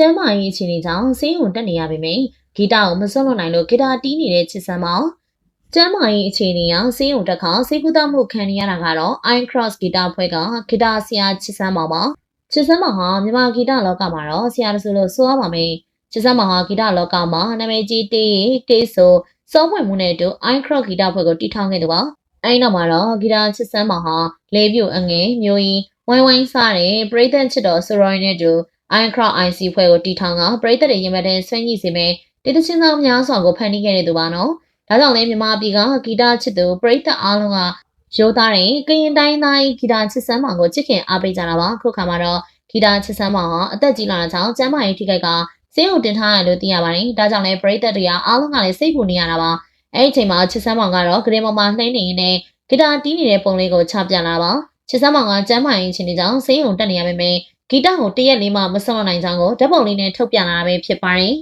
ကျမ်းမာရေးအခြေအနေကြောင့်ဆေးရုံတက်နေရပေမယ့်ဂီတကိုမစွန့်လွတ်နိုင်လို့ဂီတာတီးနေတဲ့ချစ်စမ်းမောင်ကျမ်းမာရေးအခြေအနေအရဆေးရုံတက်ခါဆေးကုသမှုခံနေရတာကတော့ Iron Cross ဂီတဖွဲ့ကဂီတဆရာချစ်စမ်းမောင်ပါချစ်စမ်းမောင်ဟာမြန်မာဂီတလောကမှာတော့ဆရာတဆူလို့ဆိုရပါမယ်ချစ်စမ်းမောင်ဟာဂီတလောကမှာနာမည်ကြီးတေးတေးဆိုစောဖွင့်မှုနဲ့အတူ Iron Cross ဂီတဖွဲ့ကိုတည်ထောင်ခဲ့သူပါအဲဒီနောက်မှာတော့ဂီတချစ်စမ်းမောင်ဟာလေပြူအငယ်မျိုးရင်းဝိုင်းဝိုင်းစားတဲ့ပရိသတ်ချစ်တော်ဆိုရိုင်းနဲ့တူ Iron Cross IC ဖွဲ့ကိုတည်ထောင်ကပရိသတ်တွေရင်မတဲ့ဆွေးနွေးစီမဲ့တေးသချင်းသားများစွာကိုဖန်တီးခဲ့တဲ့သူပါနော်ဒါကြောင့်လည်းမြန်မာပြည်ကဂီတချစ်သူပရိသတ်အားလုံးကရိုးသားတဲ့ကရင်တိုင်းသားဂီတချစ်စမ်းမောင်ကိုချစ်ခင်အားပေးကြတာပါခုခါမှာတော့ဂီတချစ်စမ်းမောင်ဟာအသက်ကြီးလာတာကြောင့်ကျန်းမာရေးထိခိုက်ကဆေးရုံတင်ထားရလို့သိရပါတယ်ဒါကြောင့်လည်းပရိသတ်တွေကအားလုံးကလည်းစိတ်ပူနေရတာပါအဲ့ဒီအချိန်မှာချစ်စမ်းမောင်ကတော့ဂရေမောင်မှာနှိမ့်နေရင်းနဲ့ဂီတာတီးနေတဲ့ပုံလေးကိုချပြလာပါချစ်စမ်းမောင်ကကျန်းမာရေးချင်းတွေကြောင့်ဆေးရုံတက်နေရပေမယ့် ဂီတကိုတရက်လေးမှမစွန့်လွတ်နိုင်ကြောင်းကိုဓာတ်ပုံလေးနဲ့ထုတ်ပြန်လာတာပဲဖြစ်ပါတယ်